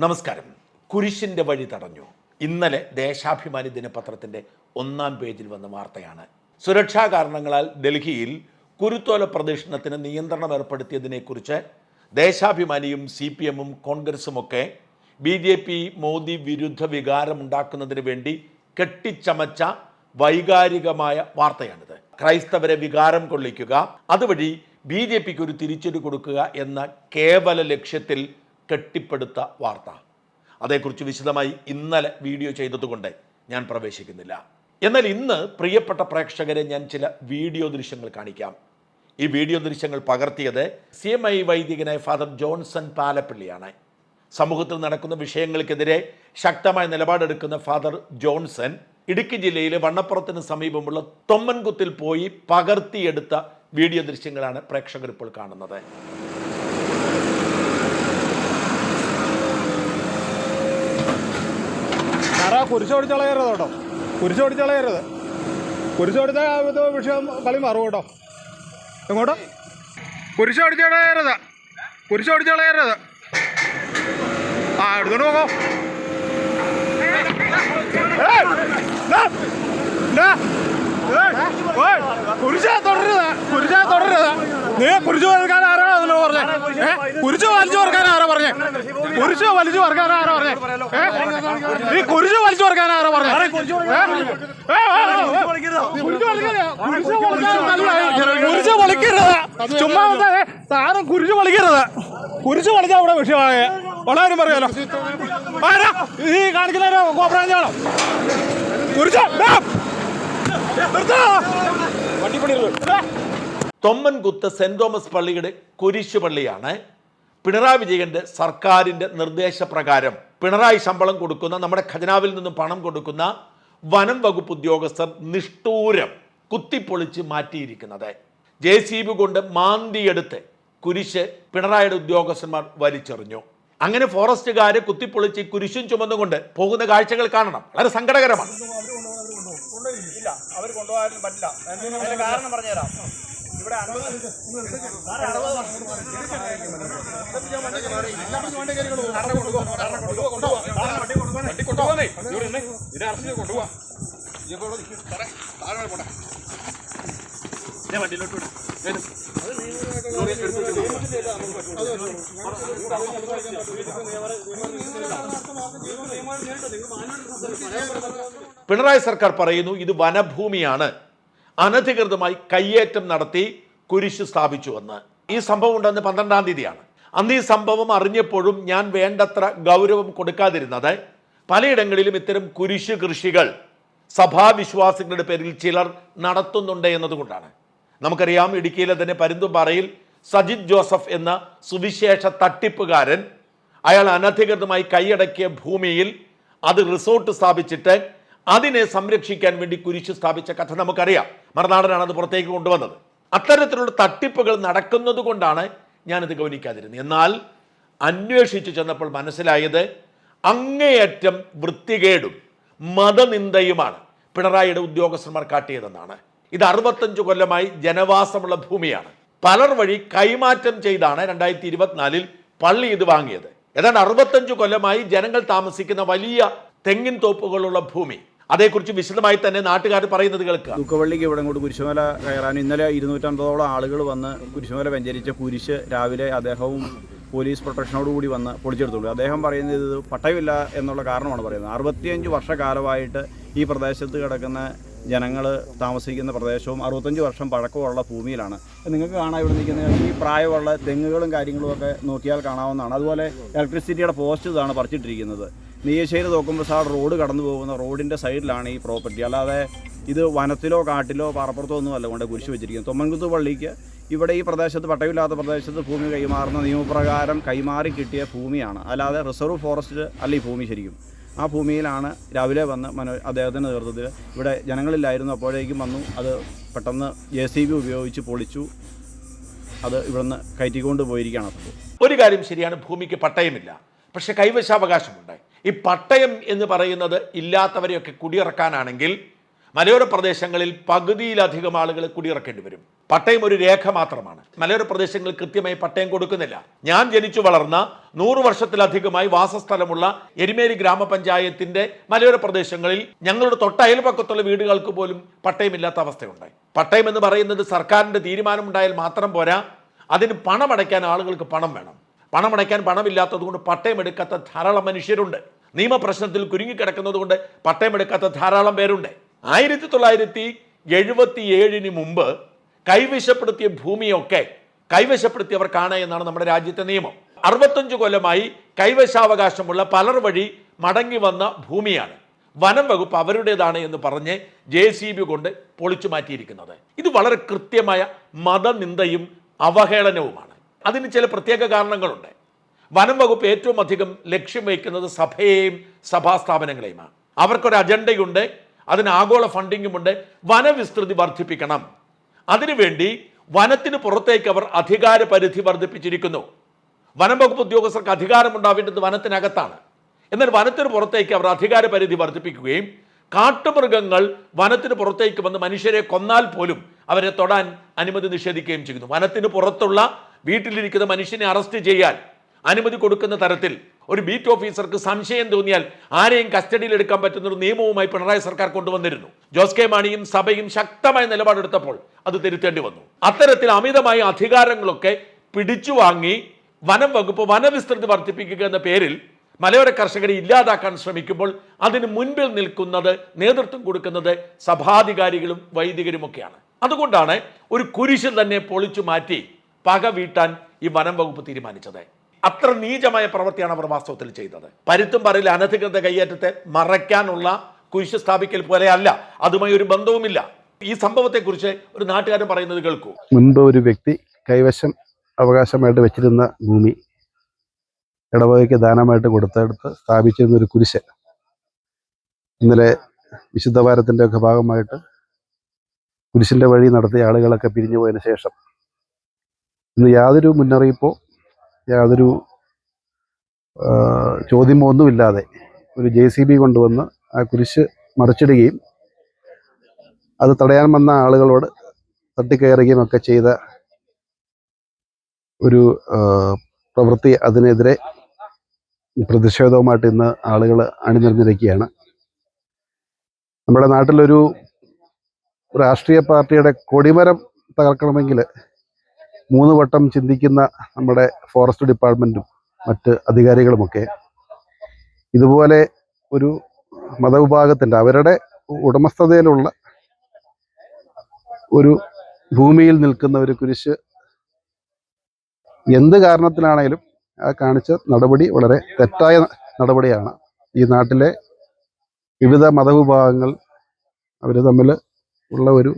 നമസ്കാരം. കുരിശിന്റെ വഴി തടഞ്ഞു. ഇന്നലെ ദേശാഭിമാനി ദിനപത്രത്തിന്റെ ഒന്നാം പേജിൽ വന്ന വാർത്തയാണ്. സുരക്ഷാ കാരണങ്ങളാൽ ഡൽഹിയിൽ കുരുത്തോല പ്രദർശനത്തിന് നിയന്ത്രണം ഏർപ്പെടുത്തിയതിനെക്കുറിച്ച് ദേശാഭിമാനിയും സി പി എമ്മും കോൺഗ്രസുമൊക്കെ ബി ജെ പി മോദി വിരുദ്ധ വികാരമുണ്ടാക്കുന്നതിന് വേണ്ടി കെട്ടിച്ചമച്ച വൈകാരികമായ വാർത്തയാണിത്. ക്രൈസ്തവരെ വികാരം കൊള്ളിക്കുക അതുവഴി ബി ജെ പിക്ക് ഒരു തിരിച്ചടി കൊടുക്കുക എന്ന കേവല ലക്ഷ്യത്തിൽ കെട്ടിപ്പടുത്ത വാർത്ത. അതേക്കുറിച്ച് വിശദമായി ഇന്നലെ വീഡിയോ ചെയ്തതുകൊണ്ട് ഞാൻ പ്രവേശിക്കുന്നില്ല. എന്നാൽ ഇന്ന് പ്രിയപ്പെട്ട പ്രേക്ഷകരെ ഞാൻ ചില വീഡിയോ ദൃശ്യങ്ങൾ കാണിക്കാം. ഈ വീഡിയോ ദൃശ്യങ്ങൾ പകർത്തിയത് സി എം ഐ വൈദികനായ ഫാദർ ജോൺസൺ പാലപ്പള്ളിയാണ്. സമൂഹത്തിൽ നടക്കുന്ന വിഷയങ്ങൾക്കെതിരെ ശക്തമായ നിലപാടെടുക്കുന്ന ഫാദർ ജോൺസൺ ഇടുക്കി ജില്ലയിലെ വണ്ണപ്പുറത്തിന് സമീപമുള്ള തൊമ്മൻകുത്തിൽ പോയി പകർത്തിയെടുത്ത വീഡിയോ ദൃശ്യങ്ങളാണ് പ്രേക്ഷകർ ഇപ്പോൾ കാണുന്നത്. സാറാ കുരിശോടിച്ച് കളയരുത് കേട്ടോ. കുരിശോടിച്ച് കളയരുത് കുരിശോടിച്ച വിഷയം കളി മാറും കേട്ടോ. എങ്ങോട്ടോ? കുരിശോടിച്ച് കളയരുത് കുരിശോടിച്ച് കളയരുത് ആ എടുത്തോണ്ട് പോകോ കുരിശാ തുടരുത് കുരിശാ തുടരുത്. നീ കുരിശ് വലിക്കാൻ പറഞ്ഞേ ഏ? കുരിശ് വലിച്ചു പറക്കാൻ ആരാ പറഞ്ഞേ? കുരിശ് വലിച്ചു പറക്കാൻ ആരാ പറഞ്ഞേ? നീ കുരിശ് വലിച്ചു പറക്കാൻ ആരാ പറഞ്ഞേ. കുരിശ് വലിക്കരുത്. ചുമ്മാ താരം കുരിശ് വലിക്കരുത്. കുരിശ് വലിച്ചാ അവിടെ വിഷയമായ. വളരെ പറയാലോ ആരാ? ഈ കാണിക്കുന്ന കോപ്രാഞ്ചാണോ? കുരിശ് നിർത്താ. ഏ. തൊമ്മൻകുത്ത് സെന്റ് തോമസ് പള്ളിയുടെ കുരിശ് പള്ളിയാണ്. പിണറായി വിജയന്റെ സർക്കാരിന്റെ നിർദ്ദേശപ്രകാരം പിണറായി ശമ്പളം കൊടുക്കുന്ന നമ്മുടെ ഖജനാവിൽ നിന്നും പണം കൊടുക്കുന്ന വനം വകുപ്പ് ഉദ്യോഗസ്ഥർ നിഷ്ഠൂരം കുത്തിപ്പൊളിച്ച് മാറ്റിയിരിക്കുന്നത്. ജെ സി ബി കൊണ്ട് മാന്തിയെടുത്ത് കുരിശ് പിണറായിയുടെ ഉദ്യോഗസ്ഥന്മാർ വലിച്ചെറിഞ്ഞു. അങ്ങനെ ഫോറസ്റ്റുകാർ കുത്തിപ്പൊളിച്ച് കുരിശും ചുമന്നുകൊണ്ട് പോകുന്ന കാഴ്ചകൾ കാണണം. വളരെ സങ്കടകരമാണ്. അവർ കൊണ്ടുപോകാൻ പറ്റില്ല. കാരണം പറഞ്ഞുതരാം. ഇവിടെ വിടാം. പിണറായി സർക്കാർ പറയുന്നു ഇത് വനഭൂമിയാണ്. അനധികൃതമായി കയ്യേറ്റം നടത്തി കുരിശ് സ്ഥാപിച്ചുവെന്ന് ഈ സംഭവം ഉണ്ടെന്ന് പന്ത്രണ്ടാം തീയതിയാണ്. അന്ന് ഈ സംഭവം അറിഞ്ഞപ്പോഴും ഞാൻ വേണ്ടത്ര ഗൗരവം കൊടുക്കാതിരുന്നത്. പലയിടങ്ങളിലും ഇത്തരം കുരിശ് കൃഷികൾ സഭാവിശ്വാസികളുടെ പേരിൽ ചിലർ നടത്തുന്നുണ്ട് എന്നതുകൊണ്ടാണ്. നമുക്കറിയാം ഇടുക്കിയിലെ തന്നെ പരുന്തുംപാറയിൽ സജിത് ജോസഫ് എന്ന സുവിശേഷ തട്ടിപ്പുകാരൻ അയാൾ അനധികൃതമായി കൈയടക്കിയ ഭൂമിയിൽ അത് റിസോർട്ട് സ്ഥാപിച്ചിട്ട് അതിനെ സംരക്ഷിക്കാൻ വേണ്ടി കുരിശ് സ്ഥാപിച്ച കഥ നമുക്കറിയാം. മറുനാടനാണ് അത് പുറത്തേക്ക് കൊണ്ടുവന്നത്. അത്തരത്തിലുള്ള തട്ടിപ്പുകൾ നടക്കുന്നത് കൊണ്ടാണ് ഞാനിത് ഗൗനിക്കാതിരുന്നത്. എന്നാൽ അന്വേഷിച്ചു ചെന്നപ്പോൾ മനസ്സിലായത് അങ്ങേയറ്റം വൃത്തികേടും മതനിന്ദയുമാണ് പിണറായിയുടെ ഉദ്യോഗസ്ഥന്മാർ കാട്ടിയതെന്നാണ്. ഇത് അറുപത്തഞ്ച് കൊല്ലമായി ജനവാസമുള്ള ഭൂമിയാണ്. പലർ വഴി കൈമാറ്റം ചെയ്താണ് രണ്ടായിരത്തി ഇരുപത്തിനാലിൽ പള്ളി ഇത് വാങ്ങിയത്. ഏതാണ്ട് അറുപത്തഞ്ച് കൊല്ലമായി ജനങ്ങൾ താമസിക്കുന്ന വലിയ തെങ്ങിൻ തോപ്പുകളുള്ള ഭൂമി. അതേക്കുറിച്ച് വിശദമായി തന്നെ നാട്ടുകാർ പറയുന്നത് കേൾക്കുക ദുഃഖവള്ളിക്ക് ഇവിടെ ഇങ്ങോട്ട് കുരിശുമല കയറാൻ ഇന്നലെ ഇരുന്നൂറ്റമ്പതോളം ആളുകൾ വന്ന് കുരിശുമല വെഞ്ചരിച്ച കുരിശ് രാവിലെ അദ്ദേഹവും പോലീസ് പ്രൊട്ടക്ഷനോട് കൂടി വന്ന് പൊളിച്ചെടുത്തുള്ളൂ. അദ്ദേഹം പറയുന്നത് ഇത് പട്ടയമില്ല എന്നുള്ള കാരണമാണ് പറയുന്നത്. അറുപത്തിയഞ്ച് വർഷക്കാലമായിട്ട് ഈ പ്രദേശത്ത് കിടക്കുന്ന ജനങ്ങൾ താമസിക്കുന്ന പ്രദേശവും അറുപത്തഞ്ച് വർഷം പഴക്കമുള്ള ഭൂമിയിലാണ്. നിങ്ങൾക്ക് കാണാൻ ഇവിടെ നിൽക്കുന്ന ഈ പ്രായമുള്ള തെങ്ങുകളും കാര്യങ്ങളും ഒക്കെ നോക്കിയാൽ കാണാവുന്നതാണ്. അതുപോലെ ഇലക്ട്രിസിറ്റിയുടെ പോസ്റ്റ് ഇതാണ് പറിച്ചിട്ടിരിക്കുന്നത്. നെയ്യശ്ശേരി നോക്കുമ്പോൾ സാർ റോഡ് കടന്നു പോകുന്ന റോഡിന്റെ സൈഡിലാണ് ഈ പ്രോപ്പർട്ടി. അല്ലാതെ ഇത് വനത്തിലോ കാട്ടിലോ പാറപ്പുറത്തോ ഒന്നും അല്ല കൊണ്ട് കുരിശ് വെച്ചിരിക്കുന്നത്. തൊമ്മൻകുത്ത് പള്ളിക്ക് ഇവിടെ ഈ പ്രദേശത്ത് പട്ടയമില്ലാത്ത പ്രദേശത്ത് ഭൂമി കൈമാറുന്ന നിയമപ്രകാരം കൈമാറി കിട്ടിയ ഭൂമിയാണ്. അല്ലാതെ റിസർവ് ഫോറസ്റ്റ് അല്ല ഈ ഭൂമി ശരിക്കും. ആ ഭൂമിയിലാണ് രാവിലെ വന്ന് മനോ അദ്ദേഹത്തിന്റെ നേതൃത്വത്തിൽ ഇവിടെ ജനങ്ങളില്ലായിരുന്നു അപ്പോഴേക്കും വന്നു. അത് പെട്ടെന്ന് ജെ സി ബി ഉപയോഗിച്ച് പൊളിച്ചു. അത് ഇവിടുന്ന് കയറ്റിക്കൊണ്ട് പോയിരിക്കുകയാണ് ഒരു കാര്യം ശരിയാണ് ഭൂമിക്ക് പട്ടയമില്ല. പക്ഷേ കൈവശാവകാശമുണ്ട് ഈ പട്ടയം എന്ന് പറയുന്നത് ഇല്ലാത്തവരെയൊക്കെ കുടിയിറക്കാനാണെങ്കിൽ മലയോര പ്രദേശങ്ങളിൽ പകുതിയിലധികം ആളുകൾ കുടിയിറക്കേണ്ടി വരും. പട്ടയം ഒരു രേഖ മാത്രമാണ്. മലയോര പ്രദേശങ്ങളിൽ കൃത്യമായി പട്ടയം കൊടുക്കുന്നില്ല. ഞാൻ ജനിച്ചു വളർന്ന നൂറ് വർഷത്തിലധികമായി വാസസ്ഥലമുള്ള എരുമേലി ഗ്രാമപഞ്ചായത്തിന്റെ മലയോര പ്രദേശങ്ങളിൽ ഞങ്ങളുടെ തൊട്ട അയൽപക്കത്തുള്ള വീടുകൾക്ക് പോലും പട്ടയമില്ലാത്ത അവസ്ഥയുണ്ടായി. പട്ടയം എന്ന് പറയുന്നത് സർക്കാരിന്റെ തീരുമാനമുണ്ടായാൽ മാത്രം പോരാ അതിന് പണമടയ്ക്കാൻ ആളുകൾക്ക് പണം വേണം. പണമടയ്ക്കാൻ പണമില്ലാത്തത് കൊണ്ട് പട്ടയമെടുക്കാത്ത ധാരാളം മനുഷ്യരുണ്ട്. നിയമപ്രശ്നത്തിൽ കുരുങ്ങിക്കിടക്കുന്നത് കൊണ്ട് പട്ടയമെടുക്കാത്ത ധാരാളം പേരുണ്ട്. ആയിരത്തി തൊള്ളായിരത്തി എഴുപത്തി ഏഴിന് മുമ്പ് കൈവശപ്പെടുത്തിയ ഭൂമിയൊക്കെ കൈവശപ്പെടുത്തിയവർക്കാണ് എന്നാണ് നമ്മുടെ രാജ്യത്തെ നിയമം. അറുപത്തഞ്ച് കൊല്ലമായി കൈവശാവകാശമുള്ള പലർ വഴി മടങ്ങി വന്ന ഭൂമിയാണ്. വനം വകുപ്പ് അവരുടേതാണ് എന്ന് പറഞ്ഞ് ജെ സി ബി കൊണ്ട് പൊളിച്ചു മാറ്റിയിരിക്കുന്നത്. ഇത് വളരെ കൃത്യമായ മതനിന്ദയും അവഹേളനവുമാണ്. അതിന് ചില പ്രത്യേക കാരണങ്ങളുണ്ട്. വനം വകുപ്പ് ഏറ്റവും അധികം ലക്ഷ്യം വയ്ക്കുന്നത് സഭയെയും സഭാസ്ഥാപനങ്ങളെയുമാണ്. അവർക്കൊരു അജണ്ടയുണ്ട് അതിന് ആഗോള ഫണ്ടിങ്ങുമുണ്ട് വനവിസ്തൃതി വർദ്ധിപ്പിക്കണം. അതിനുവേണ്ടി വനത്തിന് പുറത്തേക്ക് അവർ അധികാര പരിധി വർദ്ധിപ്പിച്ചിരിക്കുന്നു. വനം വകുപ്പ് ഉദ്യോഗസ്ഥർക്ക് അധികാരമുണ്ടാവേണ്ടത് വനത്തിനകത്താണ്. എന്നാൽ വനത്തിന് പുറത്തേക്ക് അവർ അധികാര പരിധി വർദ്ധിപ്പിക്കുകയും കാട്ടുമൃഗങ്ങൾ വനത്തിന് പുറത്തേക്ക് വന്ന് മനുഷ്യരെ കൊന്നാൽ പോലും അവരെ തൊടാൻ അനുമതി നിഷേധിക്കുകയും ചെയ്യുന്നു. വനത്തിന് പുറത്തുള്ള വീട്ടിലിരിക്കുന്ന മനുഷ്യനെ അറസ്റ്റ് ചെയ്യാൻ അനുമതി കൊടുക്കുന്ന തരത്തിൽ ഒരു ബീറ്റ് ഓഫീസർക്ക് സംശയം തോന്നിയാൽ ആരെയും കസ്റ്റഡിയിൽ എടുക്കാൻ പറ്റുന്ന ഒരു നിയമവുമായി പിണറായി സർക്കാർ കൊണ്ടുവന്നിരുന്നു. ജോസ് കെ മാണിയും സഭയും ശക്തമായ നിലപാടെടുത്തപ്പോൾ അത് തിരുത്തേണ്ടി വന്നു. അത്തരത്തിൽ അമിതമായ അധികാരങ്ങളൊക്കെ പിടിച്ചു വാങ്ങി വനം വകുപ്പ് വനവിസ്തൃതി വർദ്ധിപ്പിക്കുക എന്ന പേരിൽ മലയോര കർഷകരെ ഇല്ലാതാക്കാൻ ശ്രമിക്കുമ്പോൾ അതിന് മുൻപിൽ നിൽക്കുന്നത് നേതൃത്വം കൊടുക്കുന്നത് സഭാധികാരികളും വൈദികരുമൊക്കെയാണ്. അതുകൊണ്ടാണ് ഒരു കുരിശിൽ തന്നെ പൊളിച്ചു മാറ്റി പക വീട്ടാൻ ഈ വനം വകുപ്പ് തീരുമാനിച്ചത്. അത്ര നീചമായ പ്രവൃത്തിയാണ് അവർ വാസ്തവത്തിൽ ചെയ്തത്. പരുത്തും പറയിൽ അനധികൃത കയ്യേറ്റത്തെ മറയ്ക്കാനുള്ള കുരിശ് സ്ഥാപിക്കൽ പോലെയല്ല അതുമായി ഒരു ബന്ധവുമില്ല. ഈ സംഭവത്തെക്കുറിച്ച് ഒരു നാട്ടുകാരൻ പറയുന്നത് കേൾക്കൂ. മുൻപ് ഒരു വ്യക്തി കൈവശം അവകാശമായിട്ട് വെച്ചിരുന്ന ഭൂമി ഇടവകയ്ക്ക് ദാനമായിട്ട് കൊടുത്തെടുത്ത് സ്ഥാപിച്ചിരുന്ന ഒരു കുരിശ് ഇന്നലെ വിശുദ്ധ വാരത്തിന്റെ ഒക്കെ ഭാഗമായിട്ട് കുരിശിന്റെ വഴി നടത്തിയ ആളുകളൊക്കെ പിരിഞ്ഞു പോയതിന് ശേഷം ഇന്ന് യാതൊരു മുന്നറിയിപ്പോ യാതൊരു ചോദ്യമോ ഒന്നുമില്ലാതെ ഒരു ജെ സി ബി കൊണ്ടുവന്ന് ആ കുരിശ് മറിച്ചിടുകയും അത് തടയാൻ വന്ന ആളുകളോട് തട്ടിക്കയറുകയും ഒക്കെ ചെയ്ത ഒരു പ്രവൃത്തി അതിനെതിരെ പ്രതിഷേധവുമായിട്ട് ഇന്ന് ആളുകൾ അണിനിരഞ്ഞിരിക്കുകയാണ് നമ്മുടെ നാട്ടിലൊരു രാഷ്ട്രീയ പാർട്ടിയുടെ കൊടിമരം തകർക്കണമെങ്കിൽ മൂന്ന് വട്ടം ചിന്തിക്കുന്ന നമ്മുടെ ഫോറസ്റ്റ് ഡിപ്പാർട്ട്മെന്റും മറ്റ് അധികാരികളുമൊക്കെ ഇതുപോലെ ഒരു മതവിഭാഗത്തിന്റെ അവരുടെ ഉടമസ്ഥതയിലുള്ള ഒരു ഭൂമിയിൽ നിൽക്കുന്ന ഒരു കുരിശ് എന്ത് കാരണത്തിലാണേലും ആ കാണിച്ച നടപടി വളരെ തെറ്റായ നടപടിയാണ്. ഈ നാട്ടിലെ വിവിധ മതവിഭാഗങ്ങൾ അവർ തമ്മിൽ ഉള്ള ഒരു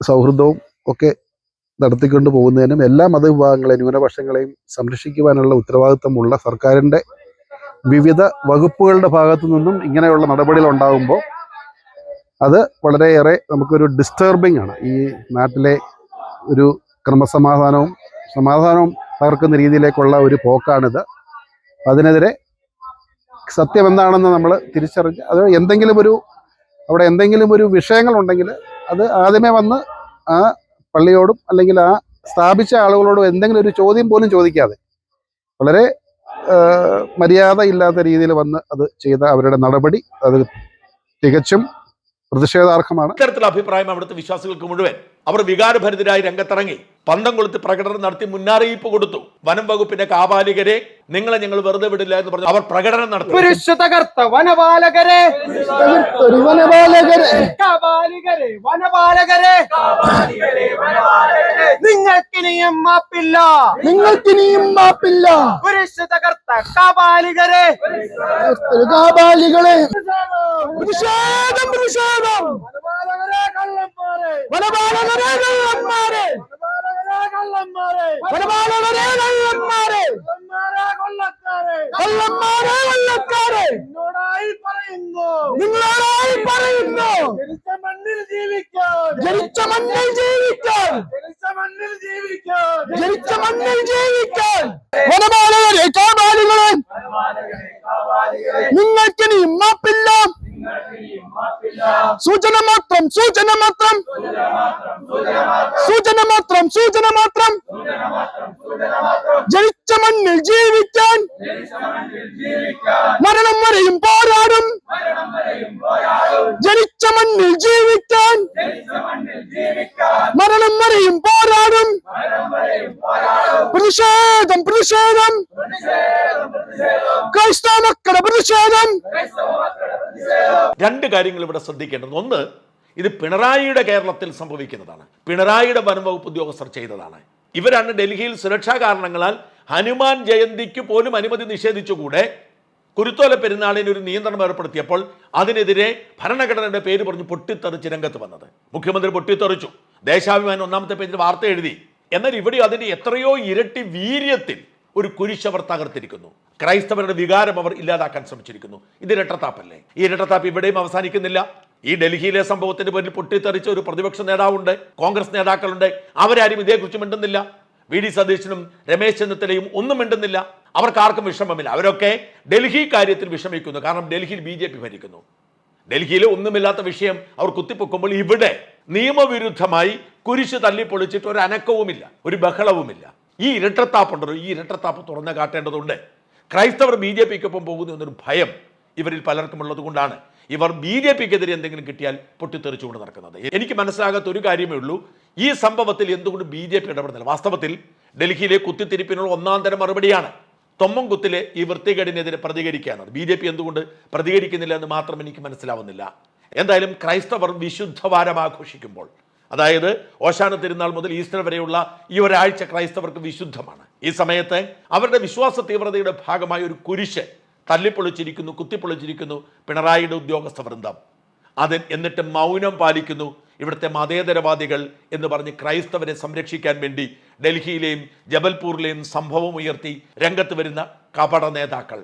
സൗഹൃദവും ഒക്കെ നടത്തിക്കൊണ്ട് പോകുന്നതിനും എല്ലാ മതവിഭാഗങ്ങളെയും ന്യൂനപക്ഷങ്ങളെയും സംരക്ഷിക്കുവാനുള്ള ഉത്തരവാദിത്തമുള്ള സർക്കാരിന്റെ വിവിധ വകുപ്പുകളുടെ ഭാഗത്തു നിന്നും ഇങ്ങനെയുള്ള നടപടികൾ ഉണ്ടാകുമ്പോൾ അത് വളരെയേറെ നമുക്കൊരു ഡിസ്റ്റർബിംഗ് ആണ്. ഈ നാട്ടിലെ ഒരു ക്രമസമാധാനവും സമാധാനവും തകർക്കുന്ന രീതിയിലേക്കുള്ള ഒരു പോക്കാണിത്. അതിനെതിരെ സത്യം എന്താണെന്ന് നമ്മൾ തിരിച്ചറിഞ്ഞ് അത് എന്തെങ്കിലും ഒരു അവിടെ എന്തെങ്കിലും ഒരു വിഷയങ്ങളുണ്ടെങ്കിൽ അത് ആദ്യമേ വന്ന് ആ പള്ളിയോടും അല്ലെങ്കിൽ ആ സ്ഥാപിച്ച ആളുകളോടും എന്തെങ്കിലും ഒരു ചോദ്യം പോലും ചോദിക്കാതെ വളരെ മര്യാദ ഇല്ലാത്ത രീതിയിൽ വന്ന് അത് ചെയ്ത അവരുടെ നടപടി അത് തികച്ചും പ്രതിഷേധാർഹമാണ്. ഇത്തരത്തിലുള്ള അഭിപ്രായം അവിടുത്തെ വിശ്വാസികൾക്ക് മുഴുവൻ. അവർ വികാരഭരിതരായി രംഗത്തിറങ്ങി. പന്തം കൊളുത്തി പ്രകടനം നടത്തി മുന്നറിയിപ്പ് കൊടുത്തു. വനം വകുപ്പിന്റെ കാപാലികരെ നിങ്ങളെ ഞങ്ങൾ വെറുതെ വിടില്ല എന്ന് പറഞ്ഞു അവർ പ്രകടനം നടത്തി. കുരിശു തകർത്ത വനപാലകരെ. കാപാലികരെ വനപാലകരെ. നിങ്ങൾക്കിനിയും മാപ്പില്ല. നിങ്ങൾക്കിനിയും മാപ്പില്ല. തകർത്ത കാപാലികരെ കാപാലികളെ പ്രതിഷേധം പ്രതിഷേധം. വനപാലകരെ കള്ളന്മാരെ. വനപാലകരെ കള്ളന്മാരെ. കള്ളന്മാരെ കൊള്ളക്കാരെ കള്ളന്മാരെ കൊള്ളക്കാരെ പറയുന്നു. നിങ്ങളോടായി പറയുന്നു. ജനിച്ച മണ്ണിൽ ജീവിക്കാൻ. ജനിച്ച മണ്ണിൽ ജീവിക്കാൻ. ജനിച്ച മണ്ണിൽ ജീവിക്കാൻ. ജനിച്ച മണ്ണിൽ ജീവിക്കാൻ. കാപാലികളെ നിങ്ങൾക്കിനിയും മാപ്പില്ല സൂചന മാത്രം സൂചന മാത്രം. സൂചന മാത്രം സൂചന മാത്രം. ജനിച്ച മണ്ണിൽ ജീവിക്കാൻ മരണം വരെയും പോരാടും. ജനിച്ച മണ്ണിൽ ജീവിക്കാൻ മരണം വരെയും പോരാടും. പ്രതിഷേധം പ്രതിഷേധം. ക്രൈസ്തവ മക്കളുടെ പ്രതിഷേധം. രണ്ട് കാര്യങ്ങൾ ഇവിടെ ശ്രദ്ധിക്കേണ്ടത്. ഒന്ന് ഇത് പിണറായിയുടെ കേരളത്തിൽ സംഭവിക്കുന്നതാണ്. പിണറായിയുടെ വനംവകുപ്പ് ഉദ്യോഗസ്ഥർ ചെയ്തതാണ്. ഇവരാണ് ഡൽഹിയിൽ സുരക്ഷാ കാരണങ്ങളാൽ ഹനുമാൻ ജയന്തിക്ക് പോലും അനുമതി നിഷേധിച്ചുകൂടെ കുരുത്തോല പെരുന്നാളിന് ഒരു നിയന്ത്രണം ഏർപ്പെടുത്തിയപ്പോൾ അതിനെതിരെ ഭരണഘടനയുടെ പേര് പറഞ്ഞ് പൊട്ടിത്തെറിച്ച് രംഗത്ത് വന്നത്. മുഖ്യമന്ത്രി പൊട്ടിത്തെറിച്ചു. ദേശാഭിമാനി ഒന്നാമത്തെ പേജിൽ വാർത്ത എഴുതി. എന്നാൽ ഇവിടെ അതിന്റെ എത്രയോ ഇരട്ടി വീര്യത്തിൽ ഒരു കുരിശ് അവർ തകർത്തിരിക്കുന്നു. ക്രൈസ്തവരുടെ വികാരം അവർ ഇല്ലാതാക്കാൻ ശ്രമിച്ചിരിക്കുന്നു. ഇത് ഇരട്ടത്താപ്പല്ലേ? ഈ ഇരട്ടത്താപ്പ് ഇവിടെയും അവസാനിക്കുന്നില്ല. ഈ ഡൽഹിയിലെ സംഭവത്തിന്റെ പേരിൽ പൊട്ടിത്തെറിച്ച ഒരു പ്രതിപക്ഷ നേതാവുണ്ട് കോൺഗ്രസ് നേതാക്കളുണ്ട്. അവരാരും ഇതേക്കുറിച്ച് മിണ്ടുന്നില്ല. വി ഡി സതീശനും രമേശ് ചെന്നിത്തലയും ഒന്നും മിണ്ടുന്നില്ല. അവർക്ക് ആർക്കും വിഷമമില്ല. അവരൊക്കെ ഡൽഹി കാര്യത്തിൽ വിഷമിക്കുന്നു. കാരണം ഡൽഹിയിൽ ബി ജെ പി ഭരിക്കുന്നു. ഡൽഹിയിൽ ഒന്നുമില്ലാത്ത വിഷയം അവർ കുത്തിപ്പൊക്കുമ്പോൾ ഇവിടെ നിയമവിരുദ്ധമായി കുരിശ് തല്ലിപ്പൊളിച്ചിട്ട് ഒരു അനക്കവുമില്ല. ഒരു ബഹളവുമില്ല. ഈ ഇരട്ടത്താപ്പുണ്ടല്ലോ ഈ ഇരട്ടത്താപ്പ് തുറന്നു കാട്ടേണ്ടതുണ്ട്. ക്രൈസ്തവർ ബി ജെ പിക്കൊപ്പം പോകുന്നു എന്നൊരു ഭയം ഇവരിൽ പലർക്കും ഉള്ളത് കൊണ്ടാണ്. ഇവർ ബി ജെ പിക്കെതിരെ എന്തെങ്കിലും കിട്ടിയാൽ പൊട്ടിത്തെറിച്ചുകൊണ്ട് നടക്കുന്നത്. എനിക്ക് മനസ്സിലാകാത്ത ഒരു കാര്യമേ ഉള്ളൂ. ഈ സംഭവത്തിൽ എന്തുകൊണ്ട് ബി ജെ പി ഇടപെടുന്നില്ല? വാസ്തവത്തിൽ ഡൽഹിയിലെ കുത്തിത്തിരിപ്പിനുള്ള ഒന്നാം തരം മറുപടിയാണ് തൊമ്മൻകുത്തിലെ ഈ വൃത്തികേടിനെതിരെ പ്രതികരിക്കുകയാണ് ബി ജെ പി എന്തുകൊണ്ട് പ്രതികരിക്കുന്നില്ല എന്ന് മാത്രം എനിക്ക് മനസ്സിലാവുന്നില്ല. എന്തായാലും ക്രൈസ്തവർ വിശുദ്ധവാരം ആഘോഷിക്കുമ്പോൾ അതായത് ഓശാന തിരുനാൾ മുതൽ ഈസ്റ്റർ വരെയുള്ള ഈ ഒരാഴ്ച ക്രൈസ്തവർക്ക് വിശുദ്ധമാണ്. ഈ സമയത്ത് അവരുടെ വിശ്വാസ തീവ്രതയുടെ ഭാഗമായ ഒരു കുരിശ് തല്ലിപ്പൊളിച്ചിരിക്കുന്നു കുത്തിപ്പൊളിച്ചിരിക്കുന്നു പിണറായിയുടെ ഉദ്യോഗസ്ഥ വൃന്ദം. അത് എന്നിട്ട് മൗനം പാലിക്കുന്നു ഇവിടുത്തെ മതേതരവാദികൾ എന്ന് പറഞ്ഞ് ക്രൈസ്തവരെ സംരക്ഷിക്കാൻ വേണ്ടി ഡൽഹിയിലെയും ജബൽപൂരിലെയും സംഭവം ഉയർത്തി രംഗത്ത് വരുന്ന കപട നേതാക്കൾ.